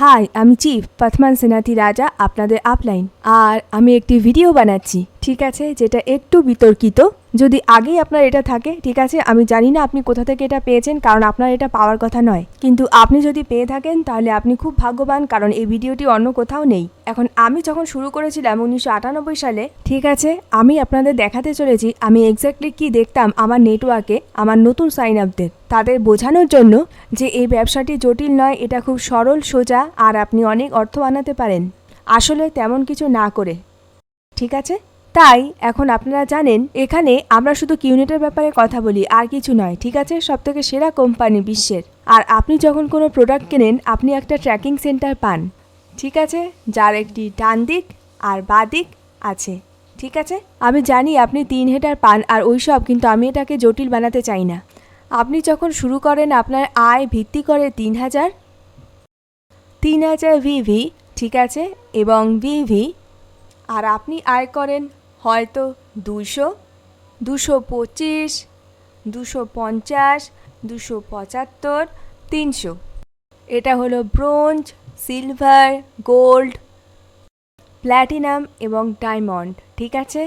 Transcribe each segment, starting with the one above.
High আমি chief পাথমান সেনাতি রাজা আপনাদের আপলাইন আর আমি একটি ভিডিও বানাচ্ছি, ঠিক আছে, যেটা একটু বিতর্কিত। যদি আগেই আপনার এটা থাকে, ঠিক আছে, আমি জানি না আপনি কোথা থেকে এটা পেয়েছেন, কারণ আপনার এটা পাওয়ার কথা নয়। কিন্তু আপনি যদি পেয়ে থাকেন, তাহলে আপনি খুব ভাগ্যবান, কারণ এই ভিডিওটি অন্য কোথাও নেই। এখন আমি যখন শুরু করেছিলাম উনিশশো আটানব্বই সালে, ঠিক আছে, আমি আপনাদের দেখাতে চলেছি, আমি এক্স্যাক্টলি কি দেখতাম আমার নেটওয়ার্কে আমার নতুন সাইন আপদের তাদের বোঝানোর জন্য যে এই ব্যবসাটি জটিল নয়, এটা খুব সরল, সোজা, আর আপনি অনেক অর্থ বানাতে পারেন। আসলে তেমন কিছু না করে, ঠিক আছে? তাই এখন আপনারা জানেন, এখানে আমরা শুধু কিউনিটের ব্যাপারে কথা বলি, আর কিছু নয়, ঠিক আছে? সব থেকে সেরা কোম্পানি বিশ্বের। আর আপনি যখন কোনো প্রোডাক্ট কেনেন, আপনি একটা ট্র্যাকিং সেন্টার পান, ঠিক আছে? যার একটি ডান দিক আর বাঁ দিক আছে, ঠিক আছে? আমি জানি আপনি তিন হেটার পান, আর ওইসব কিন্তু আমি এটাকে জটিল বানাতে চাই না। আপনি যখন শুরু করেন, আপনার আয় ভিত্তি করে তিন হাজার তিন হাজার ভিভি, ঠিক আছে? এবং ভিভি, আর আপনি আয় করেন হয়তো দুশো দুশো পঁচিশ, দুশো পঞ্চাশ, দুশো পঁচাত্তর, তিনশো। এটা হলো ব্রোঞ্জ, সিলভার, গোল্ড, প্ল্যাটিনাম এবং ডায়মন্ড, ঠিক আছে?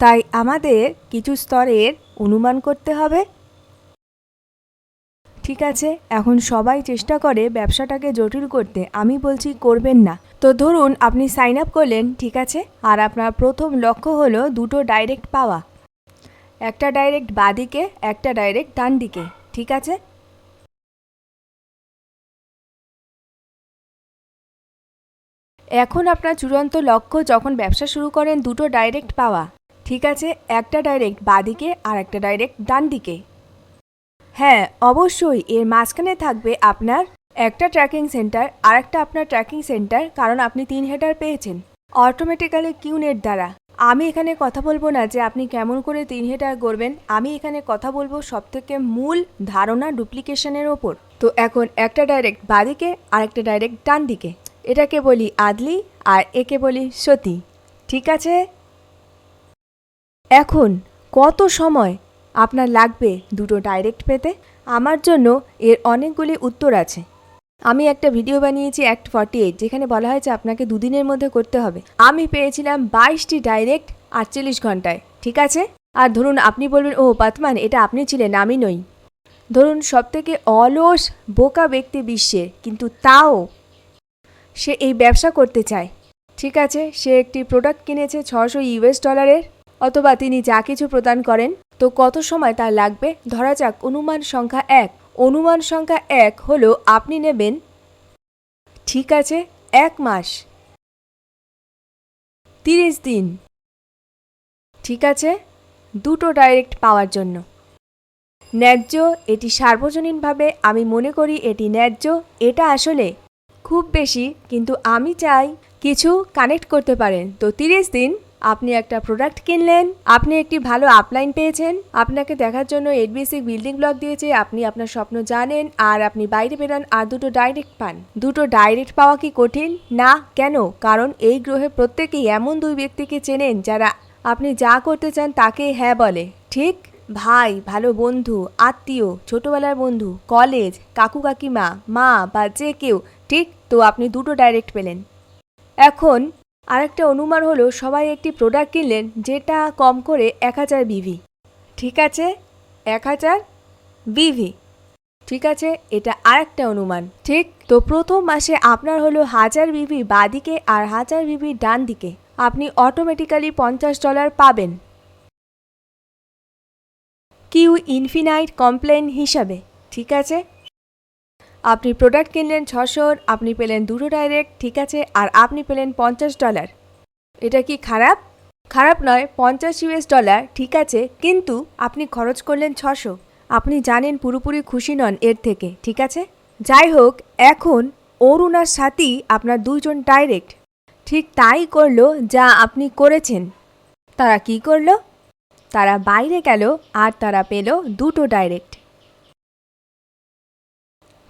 তাই আমাদের কিছু স্তরের অনুমান করতে হবে। ঠিক আছে, এখন সবাই চেষ্টা করে ব্যবসাটাকে জটিল করতে, আমি বলছি করবেন না। তো ধরুন আপনি সাইন আপ করলেন, ঠিক আছে, আর আপনার প্রথম লক্ষ্য হলো দুটো ডাইরেক্ট পাওয়া। একটা ডাইরেক্ট বাদিকে, একটা ডাইরেক্ট ডান দিকে ঠিক আছে? এখন আপনার চূড়ান্ত লক্ষ্য যখন ব্যবসা শুরু করেন, দুটো ডাইরেক্ট পাওয়া, ঠিক আছে? একটা ডাইরেক্ট বাদিকে আর একটা ডাইরেক্ট ডান দিকে হ্যাঁ অবশ্যই। এর মাঝখানে থাকবে আপনার একটা ট্র্যাকিং সেন্টার আর একটা আপনার ট্র্যাকিং সেন্টার কারণ আপনি তিন হেডার পেয়েছেন। অটোমেটিক্যালি কিউনেট দ্বারা। আমি এখানে কথা বলব না যে আপনি কেমন করে তিন হেডার করবেন আমি এখানে কথা বলব সব থেকে মূল ধারণা ডুপ্লিকেশনের ওপর। তো এখন একটা ডাইরেক্ট বাদিকে আর একটা ডাইরেক্ট ডান দিকে এটাকে বলি আদলি আর একে বলি সতী। ঠিক আছে? এখন কত সময় আপনার লাগবে দুটো ডাইরেক্ট পেতে। আমার জন্য এর অনেকগুলি উত্তর আছে। আমি একটা ভিডিও বানিয়েছি অ্যাক্ট ফর্টি এইট যেখানে বলা হয়েছে আপনাকে দুদিনের মধ্যে করতে হবে। আমি পেয়েছিলাম বাইশটি ডাইরেক্ট আটচল্লিশ ঘন্টায়, ঠিক আছে? আর ধরুন আপনি বলবেন ও পাতমান এটা আপনি ছিলেন, আমি নই। ধরুন সবথেকে অলস, বোকা ব্যক্তি বিশ্বের কিন্তু তাও সে এই ব্যবসা করতে চায়। ঠিক আছে? সে একটি প্রোডাক্ট কিনেছে ছশো ইউএস ডলারের অথবা তিনি যা কিছু প্রদান করেন তো কত সময় তার লাগবে? ধরা যাক, অনুমান সংখ্যা এক। অনুমান সংখ্যা এক হলো আপনি নেবেন ঠিক আছে, এক মাস। তিরিশ দিন। ঠিক আছে, দুটো ডাইরেক্ট পাওয়ার জন্য। ন্যায্য, এটি সার্বজনীনভাবে আমি মনে করি এটি ন্যায্য। এটা আসলে খুব বেশি, কিন্তু আমি চাই কিছু কানেক্ট করতে পারেন। তো তিরিশ দিন আপনি একটা প্রোডাক্ট কিনলেন, আপনি একটি ভালো আপলাইন পেয়েছেন, আপনাকে দেখার জন্য এডবিসি বিল্ডিং ব্লক দিয়েছে, আপনি আপনার স্বপ্ন জানেন, আর আপনি বাইরে বেরান, আর দুটো ডাইরেক্ট পান। দুটো ডাইরেক্ট পাওয়া কি কঠিন? না, কেন? কারণ এই গ্রহে প্রত্যেকেই এমন দুই ব্যক্তিকে চেনেন যারা আপনি যা করতে চান তাকে হ্যাঁ বলে। ঠিক? ভাই, ভালো বন্ধু, আত্মীয়, ছোটবেলার বন্ধু কলেজ কাকু কাকিমা, মা, বা যে কেউ। ঠিক? তো আপনি দুটো ডাইরেক্ট পেলেন। এখন আরেকটা অনুমান হলো, সবাই একটি প্রোডাক্ট কিনলেন যেটা কম করে এক হাজার বিভি। ঠিক আছে? এক হাজার বিভি। ঠিক আছে? এটা আরেকটা অনুমান। ঠিক? তো প্রথম মাসে আপনার হলো হাজার বিভি বাদিকে আর হাজার বিভি ডান দিকে আপনি অটোমেটিক্যালি পঞ্চাশ ডলার পাবেন। কিউ ইনফিনাইট কমপ্লেন হিসাবে। ঠিক আছে? আপনি প্রোডাক্ট কিনলেন ছশোর আপনি পেলেন দুটো ডাইরেক্ট ঠিক আছে? আর আপনি পেলেন পঞ্চাশ ডলার এটা কি খারাপ? খারাপ নয়, পঞ্চাশ ইউএস ডলার ঠিক আছে, কিন্তু আপনি খরচ করলেন ছশো। আপনি জানেন পুরোপুরি খুশি নন এর থেকে, ঠিক আছে? যাই হোক, এখন অরুণার সাথেই আপনার দুজন ডাইরেক্ট ঠিক তাই করল যা আপনি করেছেন। তারা কি করল? তারা বাইরে গেল আর তারা পেল দুটো ডাইরেক্ট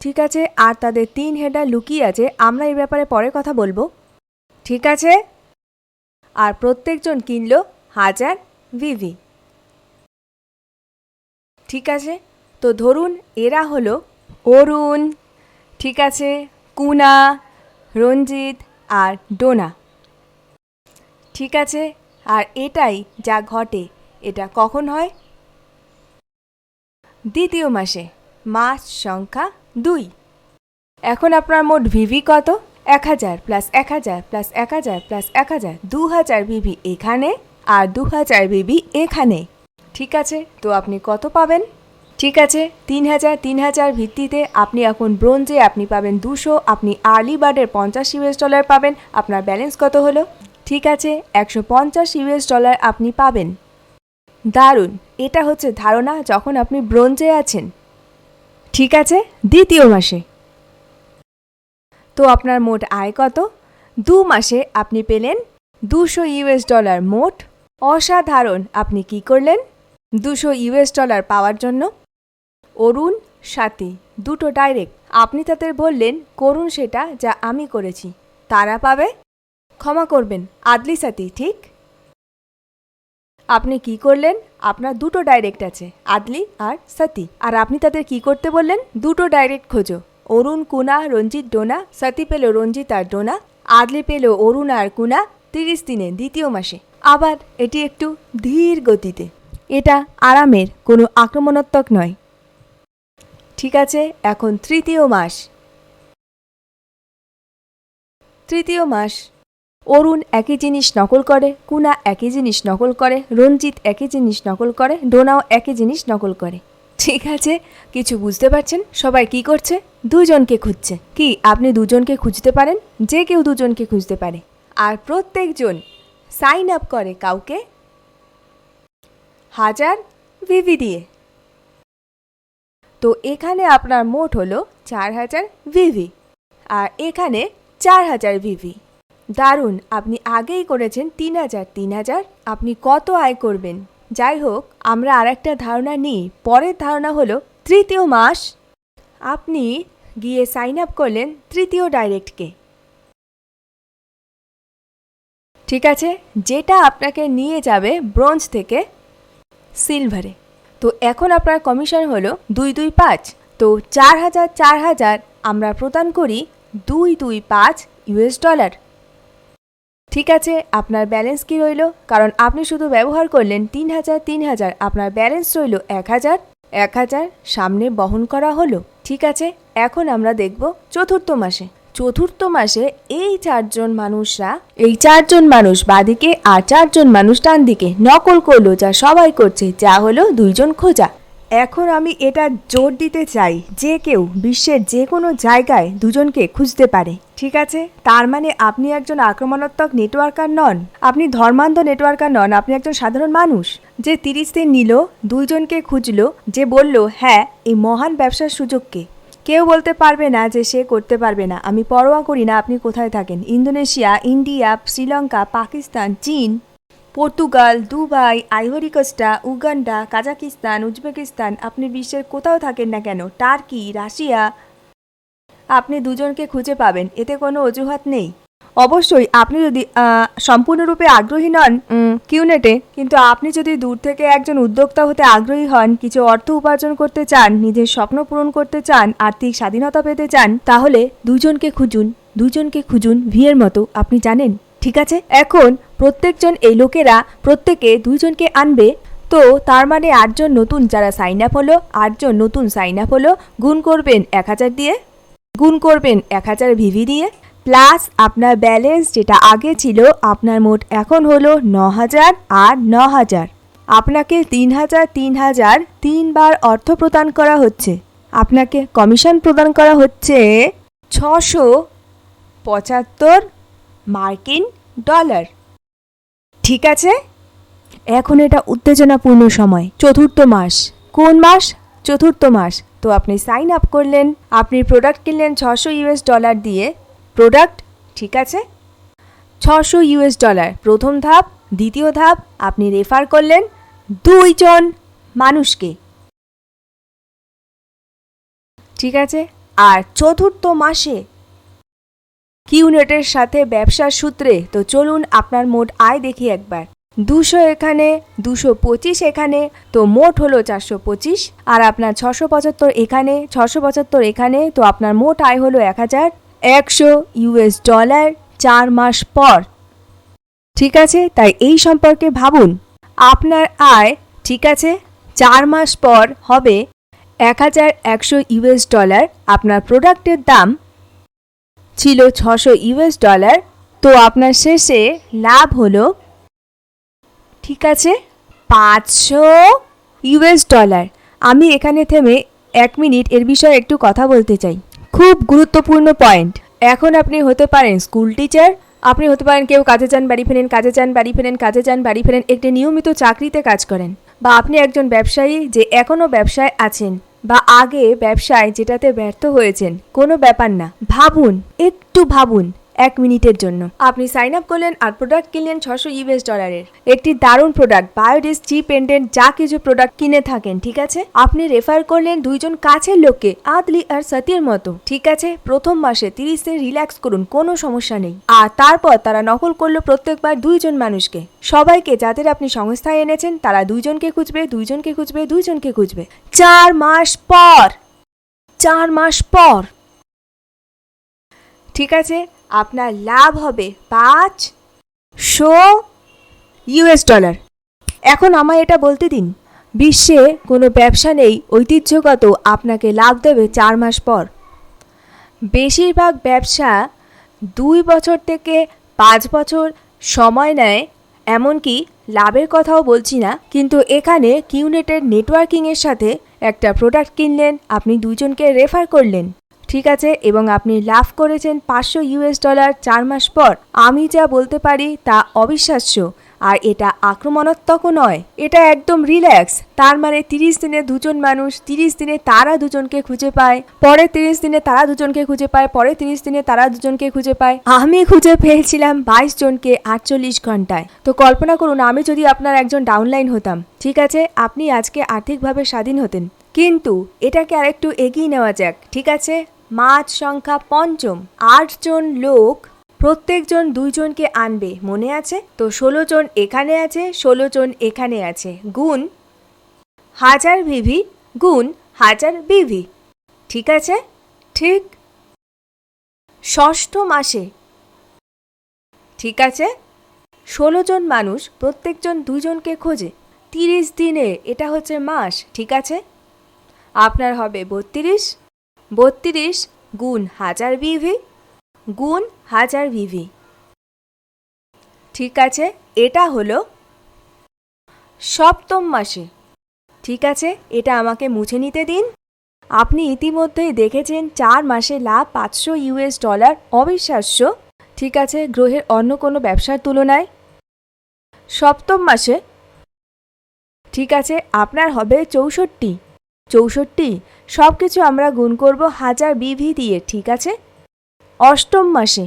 ঠিক আছে, আর তাদের তিন হেডার লুকিয়ে আছে, আমরা এই ব্যাপারে পরে কথা বলব। ঠিক আছে? আর প্রত্যেকজন কিনল হাজার ভিভি। ঠিক আছে? তো ধরুন এরা হলো অরুণ, ঠিক আছে, কুনা, রঞ্জিত আর ডোনা। ঠিক আছে? আর এটাই যা ঘটে, এটা কখন হয়? দ্বিতীয় মাসে, মাস সংখ্যা দুই। এখন আপনার মোট ভিভি কত? এক হাজার প্লাস এক হাজার প্লাস এক হাজার প্লাস এক হাজার, দু হাজার ভিভি এখানে আর দু হাজার ভিভি এখানে। ঠিক আছে? তো আপনি কত পাবেন? ঠিক আছে, তিন হাজার তিন হাজার ভিত্তিতে আপনি এখন ব্রোঞ্জে আপনি পাবেন দুশো, আপনি আর্লি বার্ডের পঞ্চাশ ইউএস ডলার পাবেন। আপনার ব্যালেন্স কত হলো? ঠিক আছে, একশো পঞ্চাশ ইউএস ডলার আপনি পাবেন। দারুণ! এটা হচ্ছে ধারণা যখন আপনি ব্রোঞ্জে আছেন। ঠিক আছে? দ্বিতীয় মাসে। তো আপনার মোট আয় কত? দু মাসে আপনি পেলেন দুশো ইউএস ডলার। মোট অসাধারণ। আপনি কি করলেন? দুশো ইউএস ডলার পাওয়ার জন্য অরুণ সাথী, দুটো ডাইরেক্ট। আপনি তাদের বললেন, করুন সেটা যা আমি করেছি। তারা পাবে? ক্ষমা করবেন, আদলি সাথী, ঠিক? আপনি কি করলেন? আপনার দুটো ডাইরেক্ট আছে, আদলি আর সতী। আর আপনি তাদের কি করতে বললেন? দুটো ডাইরেক্ট খোঁজো। অরুণ, কুনা, রঞ্জিত, ডোনা, সতী পেল রঞ্জিত আর ডোনা, আদলি পেল অরুণ আর কুনা তিরিশ দিনে, দ্বিতীয় মাসে। আবার এটি একটু ধীর গতিতে। এটা আরামের কোনো আক্রমণাত্মক নয়। ঠিক আছে, এখন তৃতীয় মাস। তৃতীয় মাস। অরুণ একই জিনিস নকল করে, কুনা একই জিনিস নকল করে, রঞ্জিত একই জিনিস নকল করে, ডোনাও একই জিনিস নকল করে। ঠিক আছে, কিছু বুঝতে পারছেন? সবাই কি করছে? দুজনকে খুঁজছে। কি, আপনি দুজনকে খুঁজতে পারেন? যে কেউ দুজনকে খুঁজতে পারে। আর প্রত্যেকজন সাইন আপ করে কাউকে হাজার ভিভি দিয়ে। তো এখানে আপনার মোট হলো চার হাজার ভিভি আর এখানে চার হাজার ভিভি দারুণ, আপনি আগেই করেছেন তিন হাজার তিন হাজার, আপনি কত আয় করবেন। যাই হোক, আমরা আর একটা ধারণা নিই, পরের ধারণা হলো তৃতীয় মাস। আপনি গিয়ে সাইন আপ করলেন তৃতীয় ডাইরেক্টকে। ঠিক আছে? যেটা আপনাকে নিয়ে যাবে ব্রোঞ্জ থেকে সিলভারে। তো এখন আপনার কমিশন হলো দুই দুই পাঁচ। তো চার হাজার চার হাজার আমরা প্রদান করি দুই দুই পাঁচ ইউএস ডলার। ঠিক আছে, আপনার ব্যালেন্স কি রইল? কারণ আপনি শুধু ব্যবহার করলেন তিন হাজার তিন হাজার, আপনার ব্যালেন্স রইল এক হাজার এক হাজার, সামনে বহন করা হলো। ঠিক আছে, এখন আমরা দেখব চতুর্থ মাসে। চতুর্থ মাসে এই চারজন মানুষরা, এই চারজন মানুষ বাদিকে আর চারজন মানুষ ডান দিকে নকল করল যা সবাই করছে, যা হলো দুইজন খোঁজা। এখন আমি এটা জোর দিতে চাই যে কেউ বিশ্বের যে কোনো জায়গায় দুজনকে খুঁজতে পারে, ঠিক আছে? তার মানে আপনি একজন আক্রমণাত্মক নেটওয়ার্কার নন। আপনি ধর্মান্ধ নেটওয়ার্কার নন, আপনি একজন সাধারণ মানুষ যে তিরিশ দিন নিল, দুইজনকে খুঁজলো, যে বলল হ্যাঁ এই মহান ব্যবসার সুযোগকে। কেউ বলতে পারবে না যে সে করতে পারবে না। আমি পরোয়া করি না আপনি কোথায় থাকেন। ইন্দোনেশিয়া, ইন্ডিয়া, শ্রীলঙ্কা, পাকিস্তান, চীন Portugal, Dubai, Ivory Coast, Uganda, Kazakhstan, Uzbekistan, আপনি বিশ্বের কোথাও থাকেন না কেন? Turkey, Russia. আপনি দুজনকে খুঁজে পাবেন, এতে কোনো অজুহাত নেই। অবশ্যই, আপনি যদি সম্পূর্ণরূপে আগ্রহী নন কিউনেটে, কিন্তু আপনি যদি দূর থেকে একজন উদ্যোক্তা হতে আগ্রহী হন, কিছু অর্থ উপার্জন করতে চান, নিজের স্বপ্ন পূরণ করতে চান, আর্থিক স্বাধীনতা পেতে চান, তাহলে দুজনকে খুঁজুন দুজনকে খুঁজুন, ভিয়ের মতো, আপনি জানেন? ঠিক আছে? এখন প্রত্যেকজন এই লোকেরা প্রত্যেকে দুইজনকে আনবে। তো তার মানে আটজন নতুন যারা সাইন আপ হলো, আটজন নতুন সাইন আপ হলো, গুণ করবেন এক হাজার দিয়ে, গুণ করবেন এক হাজার ভিভি দিয়ে। প্লাস আপনার ব্যালেন্স যেটা আগে ছিল, আপনার মোট এখন হলো ন হাজার আর ন হাজার। আপনাকে তিন হাজার তিন হাজার তিনবার অর্থ প্রদান করা হচ্ছে। আপনাকে কমিশন প্রদান করা হচ্ছে ছশো পঁচাত্তর মার্কিন ডলার। ঠিক আছে? এখন এটা উত্তেজনাপূর্ণ সময়, চতুর্থ মাস। কোন মাস? চতুর্থ মাস। তো আপনি সাইন আপ করলেন, আপনি প্রোডাক্ট কিনলেন ছশো ইউএস ডলার দিয়ে। প্রোডাক্ট ঠিক আছে? ছশো ইউএস ডলার প্রথম ধাপ, দ্বিতীয় ধাপ, আপনি রেফার করলেন দুইজন মানুষকে। ঠিক আছে? আর চতুর্থ মাসে কিউনেটের সাথে ব্যবসার সূত্রে। তো চলুন আপনার মোট আয় দেখি একবার। দুশো এখানে, দুশো পঁচিশ এখানে, তো মোট হলো চারশো পঁচিশ। আর আপনার ছশো পঁচাত্তর এখানে, ছশো পঁচাত্তর এখানে, তো আপনার মোট আয় হলো এক হাজার একশো ইউএস ডলার চার মাস পর। ঠিক আছে? তাই এই সম্পর্কে ভাবুন। আপনার আয়, ঠিক আছে, চার মাস পর হবে এক হাজার একশো ইউএস ডলার। আপনার প্রোডাক্টের দাম ছিল ছশো ইউএস ডলার। তো আপনার শেষে লাভ হলো, ঠিক আছে, পাঁচশো ইউএস ডলার। আমি এখানে থেমে এক মিনিট এর বিষয়ে একটু কথা বলতে চাই। খুব গুরুত্বপূর্ণ পয়েন্ট। এখন আপনি হতে পারেন স্কুল টিচার, আপনি হতে পারেন কেউ কাজে যান, বাড়ি ফেরেন, কাজে যান, বাড়ি ফেরেন, কাজে যান, বাড়ি ফেরেন, একটি নিয়মিত চাকরিতে কাজ করেন। বা আপনি একজন ব্যবসায়ী যে এখনও ব্যবসায় আছেন। বা আগে ব্যবসায় যেটাতে ব্যর্থ হয়েছেন কোনো ব্যাপার না। ভাবুন একটু ভাবুন। এক মিনিটের জন্য। আপনি সাইন আপ করলেন আর প্রোডাক্ট কিনলেন ছশো ইউএস ডলারের একটি দারুণ প্রোডাক্ট বায়োডিস চিপ পেন্ডেন্ট যা কিছু প্রোডাক্ট কিনে থাকেন, ঠিক আছে? আপনি রেফার করলেন দুইজন কাছের লোককে, আদলি আর সতীর মতো, ঠিক আছে? প্রথম মাসে তিরিশ দিন রিল্যাক্স করুন, কোনো সমস্যা নেই। আর তারপর তারা নকল করল প্রত্যেকবার দুইজন মানুষকে। সবাইকে, যাদের আপনি সংস্থায় এনেছেন, তারা দুইজনকে খুঁজবে দুইজনকে খুঁজবে দুইজনকে খুঁজবে। চার মাস পর, চার মাস পর, ঠিক আছে? আপনার লাভ হবে পাঁচ শো ইউএস ডলার। এখন আমায় এটা বলতে দিন, বিশ্বে কোনো ব্যবসা নেই, ঐতিহ্যগত আপনাকে লাভ দেবে চার মাস পর। বেশিরভাগ ব্যবসা দুই বছর থেকে পাঁচ বছর সময় নেয়, এমনকি লাভের কথাও বলছি না, কিন্তু এখানে কিউনেটের নেটওয়ার্কিংয়ের সাথে একটা প্রোডাক্ট কিনলেন, আপনি দুজনকে রেফার করলেন। ঠিক আছে? এবং আপনি লাভ করেছেন পাঁচশো ইউএস ডলার চার মাস পর। আমি যা বলতে পারি তা অবিশ্বাস্য। আর এটা আক্রমণাত্মকও নয়। এটা একদম রিল্যাক্স তার মানে তিরিশ দিনে দুজন মানুষ তিরিশ দিনে তারা দুজনকে খুঁজে পায়। পরে তিরিশ দিনে তারা দুজনকে খুঁজে পায়। পরে তিরিশ দিনে তারা দুজনকে খুঁজে পায়। আমি খুঁজে পেয়েছিলাম বাইশ জনকে আটচল্লিশ ঘন্টায়। তো কল্পনা করুন, আমি যদি আপনার একজন ডাউনলাইন হতাম, ঠিক আছে? আপনি আজকে আর্থিকভাবে স্বাধীন হতেন। কিন্তু এটাকে আরেকটু এগিয়ে নেওয়া যাক, ঠিক আছে? মাছ সংখ্যা পঞ্চম। আটজন লোক প্রত্যেকজন দুইজনকে আনবে, মনে আছে? তো ষোলো জন এখানে আছে, ষোলো জন এখানে আছে। গুণ, হাজার ভিভি গুণ, হাজার বিভি। ঠিক আছে? ঠিক। ষষ্ঠ মাসে। ঠিক আছে? ষোলো জন মানুষ প্রত্যেকজন দুজনকে খোঁজে। তিরিশ দিনে, এটা হচ্ছে মাস, ঠিক আছে? আপনার হবে বত্রিশ। বত্রিশ গুণ হাজার বিভি গুণ হাজার ভিভি ঠিক আছে, এটা হলো সপ্তম মাসে। ঠিক আছে, এটা আমাকে মুছে নিতে দিন। আপনি ইতিমধ্যেই দেখেছেন চার মাসে লাভ পাঁচশো ইউএস ডলার অবিশ্বাস্য। ঠিক আছে, গ্রহের অন্য কোনো ব্যবসার তুলনায়। সপ্তম মাসে, ঠিক আছে, আপনার হবে চৌষট্টি। চৌষট্টি সব কিছু আমরা গুণ করব হাজার বিভি দিয়ে, ঠিক আছে? অষ্টম মাসে।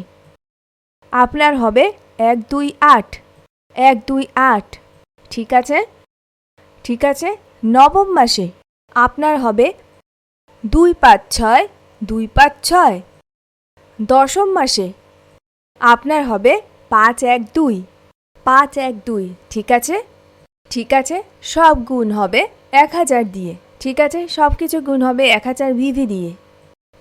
আপনার হবে এক দুই আট। এক দুই আট। ঠিক আছে? ঠিক আছে? নবম মাসে। আপনার হবে দুই পাঁচ ছয়, দুই পাঁচ ছয়। দশম মাসে। আপনার হবে পাঁচ এক দুই। পাঁচ এক দুই। ঠিক আছে? ঠিক আছে? সব গুণ হবে এক হাজার দিয়ে। ঠিক আছে? সব কিছু গুণ হবে এক হাজার ভিভি দিয়ে।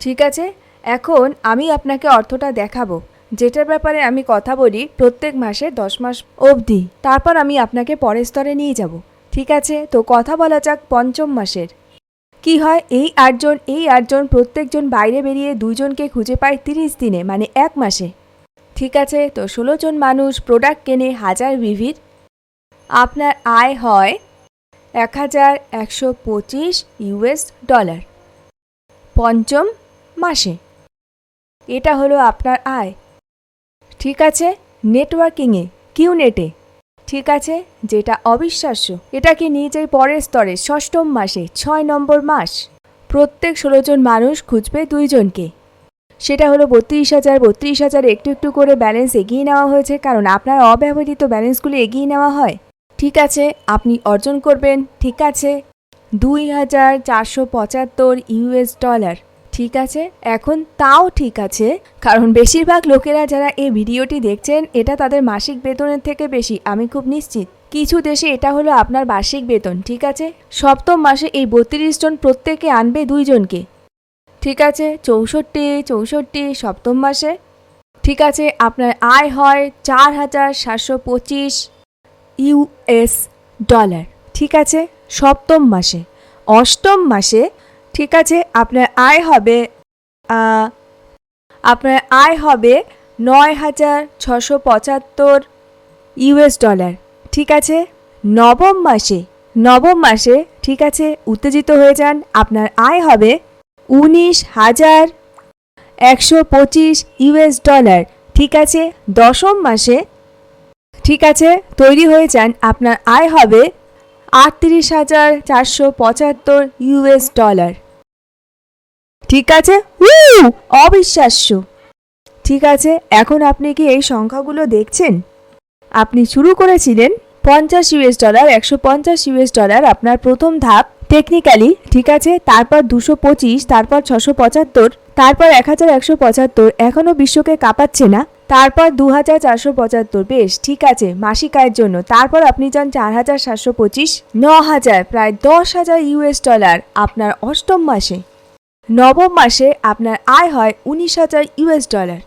ঠিক আছে? এখন আমি আপনাকে অর্থটা দেখাবো। যেটার ব্যাপারে আমি কথা বলি প্রত্যেক মাসে দশ মাস অবধি। তারপর আমি আপনাকে পরের স্তরে নিয়ে যাব। ঠিক আছে? তো কথা বলা যাক পঞ্চম মাসের। কি হয়? এই আটজন এই আটজন প্রত্যেকজন বাইরে বেরিয়ে দুইজনকে খুঁজে পায় তিরিশ দিনে মানে এক মাসে। ঠিক আছে? তো ষোলো জন মানুষ প্রোডাক্ট কেনে হাজার বিভির আপনার আয় হয় এক হাজার একশো পঁচিশ ইউএস ডলার। পঞ্চম মাসে। এটা হলো আপনার আয়। ঠিক আছে? নেটওয়ার্কিংয়ে, কিউনেটে। ঠিক আছে? যেটা অবিশ্বাস্য। এটাকে নিয়ে যাই পরের স্তরে, ষষ্ঠম মাসে, ছয় নম্বর মাস। প্রত্যেক ষোলো জন মানুষ খুঁজবে দুইজনকে সেটা হলো বত্রিশ হাজার বত্রিশ হাজার একটু একটু করে ব্যালেন্স এগিয়ে নেওয়া হয়েছে, কারণ আপনার অব্যবহৃত ব্যালেন্সগুলি এগিয়ে নেওয়া হয়। ঠিক আছে, আপনি অর্জন করবেন, ঠিক আছে। দুই হাজার চারশো পঁচাত্তর ইউএস ডলার, ঠিক আছে? এখন তাও ঠিক আছে, কারণ বেশিরভাগ লোকেরা যারা এই ভিডিওটি দেখছেন, এটা তাদের মাসিক বেতনের থেকে বেশি, আমি খুব নিশ্চিত। কিছু দেশে এটা হলো আপনার বার্ষিক বেতন, ঠিক আছে? সপ্তম মাসে এই বত্রিশ জন প্রত্যেকে আনবে দুইজনকে ঠিক আছে? চৌষট্টি চৌষট্টি, সপ্তম মাসে। ঠিক আছে? আপনার আয় হয় চার হাজার সাতশো পঁচিশ ইউএস ডলার, ঠিক আছে? সপ্তম মাসে। অষ্টম মাসে, ঠিক আছে, আপনার আয় হবে আপনার আয় হবে নয় হাজার ছশো পঁচাত্তর ইউএস ডলার, ঠিক আছে? নবম মাসে নবম মাসে, ঠিক আছে, উত্তেজিত হয়ে যান, আপনার আয় হবে উনিশ হাজার একশো পঁচিশ ইউএস ডলার, ঠিক আছে? দশম মাসে ঠিক আছে, তৈরি হয়ে যান। আপনার আয় হবে আটত্রিশ হাজার চারশো পঁচাত্তর ইউএস ডলার। ঠিক আছে? অবিশ্বাস্য। ঠিক আছে, এখন আপনি কি এই সংখ্যাগুলো দেখছেন? আপনি শুরু করেছিলেন পঞ্চাশ ইউএস ডলার, একশো পঞ্চাশ ইউএস ডলার, আপনার প্রথম ধাপ টেকনিক্যালি, ঠিক আছে? তারপর দুশো পঁচিশ, তারপর ছশো পঁচাত্তর, তারপর এক হাজার একশো পঁচাত্তর এখনও বিশ্বকে কাঁপাচ্ছে না। তারপর দু হাজার চারশো পঁচাত্তর, বেশ, ঠিক আছে মাসিক আয়ের জন্য। তারপর আপনি যান চার হাজার সাতশো পঁচিশ ন হাজার প্রায় দশ হাজার ইউএস ডলার আপনার অষ্টম মাসে। নবম মাসে আপনার আয় হয় উনিশ হাজার ইউএস ডলার।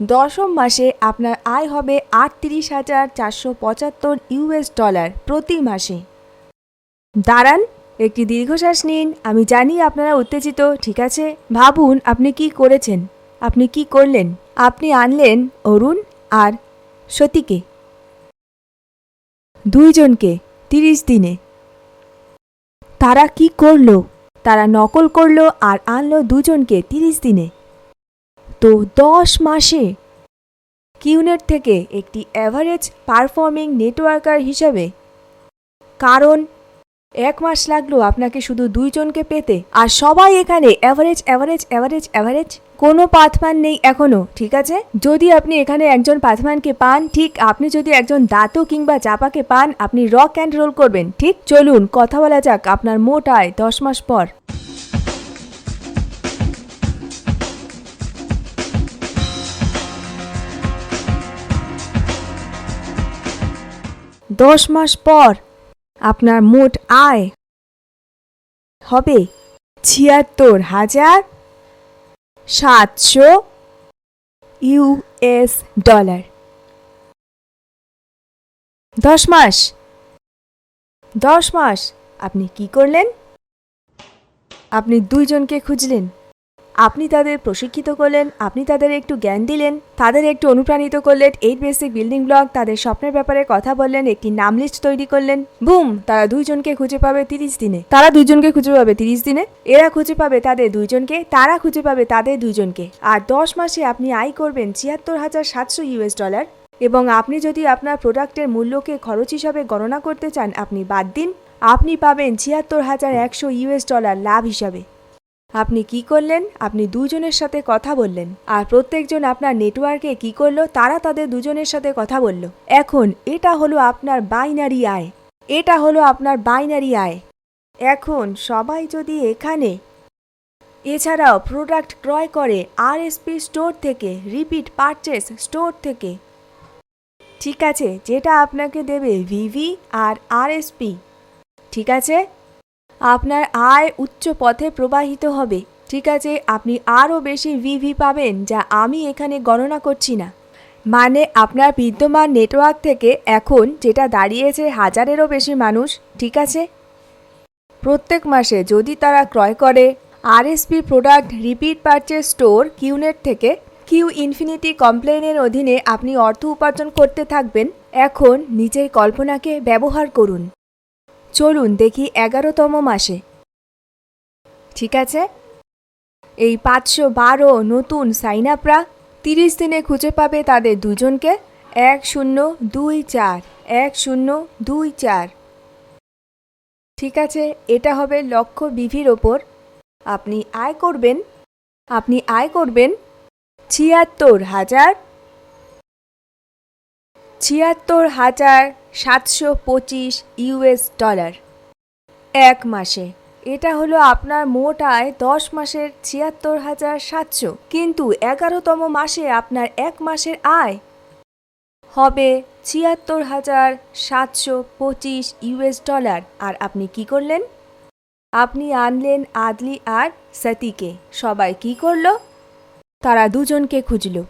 দশম মাসে আপনার আয় হবে আটত্রিশ হাজার চারশো পঁচাত্তর ইউএস ডলার প্রতি মাসে। দাঁড়ান, একটি দীর্ঘশ্বাস নিন, আমি জানি আপনারা উত্তেজিত, ঠিক আছে? ভাবুন, আপনি কি করেছেন? আপনি কি করলেন? আপনি আনলেন অরুণ আর সতীকে। দুইজনকে তিরিশ দিনে। তারা কি করল? তারা নকল করল আর আনলো দুজনকে তিরিশ দিনে। তো দশ মাসে কিউনেট থেকে একটি অ্যাভারেজ পারফর্মিং নেটওয়ার্কার হিসাবে। কারণ এক মাস লাগল আপনাকে শুধু দুইজনকে পেতে। আর সবাই এখানে অ্যাভারেজ অ্যাভারেজ অ্যাভারেজ অ্যাভারেজ কোনো পাথমান নেই এখনও, ঠিক আছে? যদি আপনি এখানে একজন পাথমানকে পান, ঠিক, আপনি যদি একজন দাঁতো কিংবা চাপাকে পান, আপনি রক অ্যান্ড রোল করবেন, ঠিক? চলুন, কথা বলা যাক আপনার মোট আয় দশ মাস পর। দশ মাস পর আপনার মোট আয় হবে ছিয়াত্তর হাজার সাতশো ইউএস ডলার। দশ মাস। দশ মাস। আপনি কি করলেন? আপনি দুইজনকে খুঁজলেন। আপনি তাদের প্রশিক্ষিত করলেন, আপনি তাদের একটু জ্ঞান দিলেন, তাদের একটু অনুপ্রাণিত করলেন এইট বেসিক বিল্ডিং ব্লক তাদের স্বপ্নের ব্যাপারে কথা বললেন, একটি নাম লিস্ট তৈরি করলেন। বুম! তারা দুইজনকে খুঁজে পাবে তিরিশ দিনে। তারা দুইজনকে খুঁজে পাবে তিরিশ দিনে? এরা খুঁজে পাবে তাদের দুইজনকে, তারা খুঁজে পাবে তাদের দুইজনকে। আর দশ মাসে আপনি আয় করবেন ছিয়াত্তর হাজার সাতশো ইউএস ডলার এবং আপনি যদি আপনার প্রোডাক্টের মূল্যকে খরচ হিসাবে গণনা করতে চান, আপনি বাদ দিন। আপনি পাবেন ছিয়াত্তর হাজার একশো ইউএস ডলার লাভ হিসাবে। আপনি কি করলেন? আপনি দুজনের সাথে কথা বললেন। আর প্রত্যেকজন আপনার নেটওয়ার্কে কি করল? তারা তাদের দুজনের সাথে কথা বলল। এখন এটা হলো আপনার বাইনারি আয়। এটা হলো আপনার বাইনারি আয়। এখন সবাই যদি এখানে এছাড়াও প্রোডাক্ট ক্রয় করে আরএসপি স্টোর থেকে রিপিট পারচেস স্টোর থেকে, ঠিক আছে? যেটা আপনাকে দেবে ভিভি আর আরএসপি ঠিক আছে? আপনার আয় উচ্চ পথে প্রবাহিত হবে। ঠিক আছে, আপনি আরও বেশি ভিভি পাবেন, যা আমি এখানে গণনা করছি না। মানে আপনার বিদ্যমান নেটওয়ার্ক থেকে এখন যেটা দাঁড়িয়েছে হাজারেরও বেশি মানুষ, ঠিক আছে? প্রত্যেক মাসে যদি তারা ক্রয় করে আর RSP product repeat purchase store QNet Q Q infinity কমপ্লেনের অধীনে আপনি অর্থ উপার্জন করতে থাকবেন। এখন নিজের কল্পনাকে ব্যবহার করুন। চলুন দেখি এগারোতম মাসে। ঠিক আছে? এই পাঁচশো বারো নতুন সাইন আপরা তিরিশ দিনে খুঁজে পাবে তাদের দুজনকে। এক শূন্য দুই চার, এক শূন্য দুই চার। ঠিক আছে, এটা হবে লক্ষ্য বিভির ওপর। আপনি আয় করবেন, আপনি আয় করবেন ছিয়াত্তর হাজার ছিয়াত্তর হাজার সাতশো পঁচিশ ইউএস ডলার। এক মাসে। এটা হলো আপনার মোট আয় দশ মাসের ছিয়াত্তর হাজার সাতশো। কিন্তু এগারোতম মাসে আপনার এক মাসের আয় হবে ছিয়াত্তর হাজার সাতশো পঁচিশ ইউএস ডলার। আর আপনি কি করলেন? আপনি আনলেন আদলি আর সতীকে। সবাই কি করল? তারা দুজনকে খুঁজলো।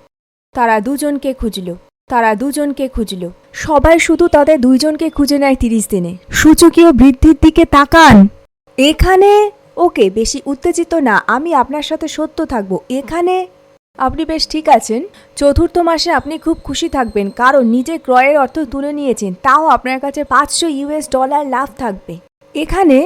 তারা দুজনকে খুঁজলো। তারা দুজনকে খুঁজলো। সবাই শুধু তাদের দুইজনকে খুঁজে নেয় তিরিশ দিনে। সূচকীয় বৃদ্ধির দিকে তাকান। এখানে, ওকে, বেশি উত্তেজিত না, আমি আপনার সাথে সত্য থাকব। এখানে, আপনি বেশ ঠিক আছেন। চতুর্থ মাসে আপনি খুব খুশি থাকবেন, কারণ নিজে ক্রয়ের অর্থ তুলে নিয়েছেন, তাও আপনার কাছে পাঁচশো ইউএস ডলার লাভ থাকবে। এখানে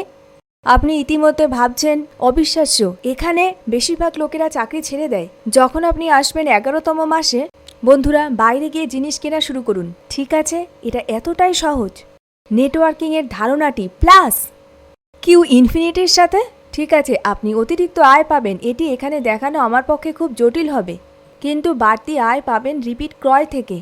আপনি ইতিমধ্যে ভাবছেন, অবিশ্বাস্য, এখানে বেশিরভাগ লোকেরা চাকরি ছেড়ে দেয়। যখন আপনি আসবেন এগারোতম মাসে, বন্ধুরা, বাইরে গিয়ে জিনিস কেনা শুরু করুন। ঠিক আছে? এটা এতটাই সহজ। নেটওয়ার্কিংয়ের ধারণাটি প্লাস কিউ ইনফিনিটির সাথে। ঠিক আছে, আপনি অতিরিক্ত আয় পাবেন। এটি এখানে দেখানো আমার পক্ষে খুব জটিল হবে। কিন্তু বাড়তি আয় পাবেন রিপিট ক্রয় থেকে।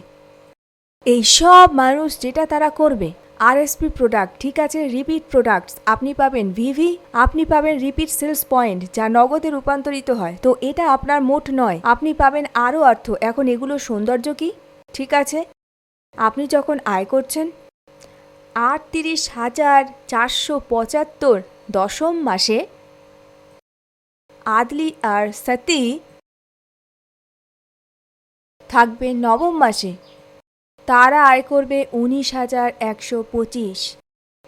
এই সব মানুষ যেটা তারা করবে। আরএসপি প্রোডাক্ট ঠিক আছে? রিপিট প্রোডাক্টস আপনি পাবেন ভিভি আপনি পাবেন রিপিট সেলস পয়েন্ট যা নগদে রূপান্তরিত হয়। তো এটা আপনার মোট নয়, আপনি পাবেন আরও অর্থ। এখন এগুলো সৌন্দর্য কি? ঠিক আছে? আপনি যখন আয় করছেন, আটত্রিশ হাজার চারশো পঁচাত্তর দশম মাসে আদলি আর সতী থাকবে নবম মাসে। তারা আয় করবে উনিশ হাজার একশো পঁচিশ।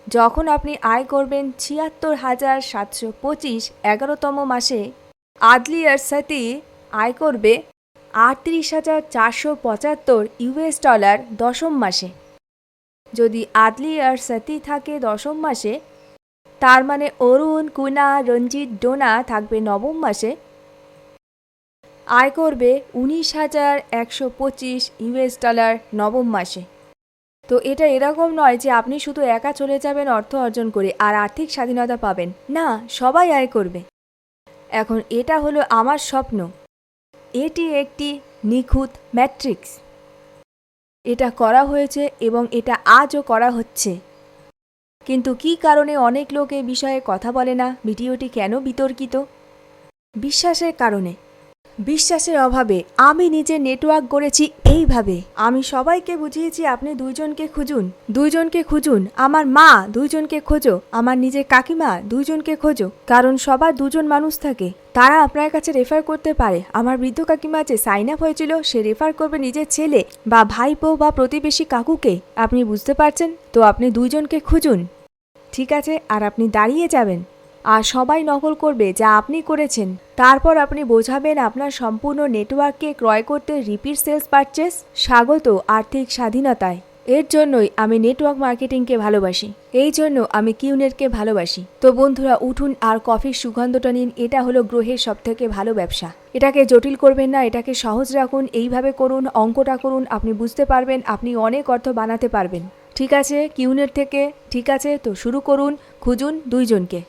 যখন আপনি আয় করবেন ছিয়াত্তর হাজার সাতশো পঁচিশ এগারোতম মাসে, আদলি আর সতী আয় করবে আটত্রিশ হাজার চারশো পঁচাত্তর ইউএস ডলার দশম মাসে। যদি আদলি আর সতী থাকে দশম মাসে, তার মানে অরুণ, কুনা, রঞ্জিত, ডোনা থাকবে নবম মাসে আয় করবে উনিশ হাজার একশো পঁচিশ ইউএস ডলার নবম মাসে। তো এটা এরকম নয় যে আপনি শুধু একা চলে যাবেন, অর্থ অর্জন করে আর আর্থিক স্বাধীনতা পাবেন। না, সবাই আয় করবে। এখন এটা হলো আমার স্বপ্ন। এটি একটি নিখুঁত ম্যাট্রিক্স। এটা করা হয়েছে এবং এটা আজও করা হচ্ছে। কিন্তু কী কারণে অনেক লোক এ বিষয়ে কথা বলে না? ভিডিওটি কেন বিতর্কিত? বিশ্বাসের কারণে। বিশ্বাসের অভাবে আমি নিজে নেটওয়ার্ক গড়েছি এইভাবে। আমি সবাইকে বুঝিয়েছি আপনি দুইজনকে খুঁজুন দুইজনকে খুঁজুন, আমার মা দুইজনকে খোঁজো, আমার নিজের কাকিমা দুইজনকে খোঁজো, কারণ সবার দুজন মানুষ থাকে, তারা আপনার কাছে রেফার করতে পারে। আমার বৃদ্ধ কাকিমা যে সাইন আপ হয়েছিল, সে রেফার করবে নিজের ছেলে বা ভাইপো বা প্রতিবেশী কাকুকে। আপনি বুঝতে পারছেন? তো আপনি দুইজনকে খুঁজুন। ঠিক আছে, আর আপনি দাঁড়িয়ে যাবেন। আর সবাই নকল করবে যা আপনি করেছেন। তারপর আপনি বোঝাবেন আপনার সম্পূর্ণ নেটওয়ার্ককে ক্রয় করতে রিপিট সেলস পারচেস, স্বাগত, আর্থিক স্বাধীনতায়। এর জন্যই আমি নেটওয়ার্ক মার্কেটিংকে ভালোবাসি। এই জন্য আমি কিউনেটকে ভালোবাসি। তো বন্ধুরা, উঠুন আর কফির সুগন্ধটা নিন। এটা হলো গ্রহের সবথেকে ভালো ব্যবসা। এটাকে জটিল করবেন না, এটাকে সহজ রাখুন। এইভাবে করুন, অঙ্কটা করুন, আপনি বুঝতে পারবেন, আপনি অনেক অর্থ বানাতে পারবেন। ঠিক আছে, কিউনেট থেকে? ঠিক আছে, তো শুরু করুন, খুঁজুন দুইজনকে।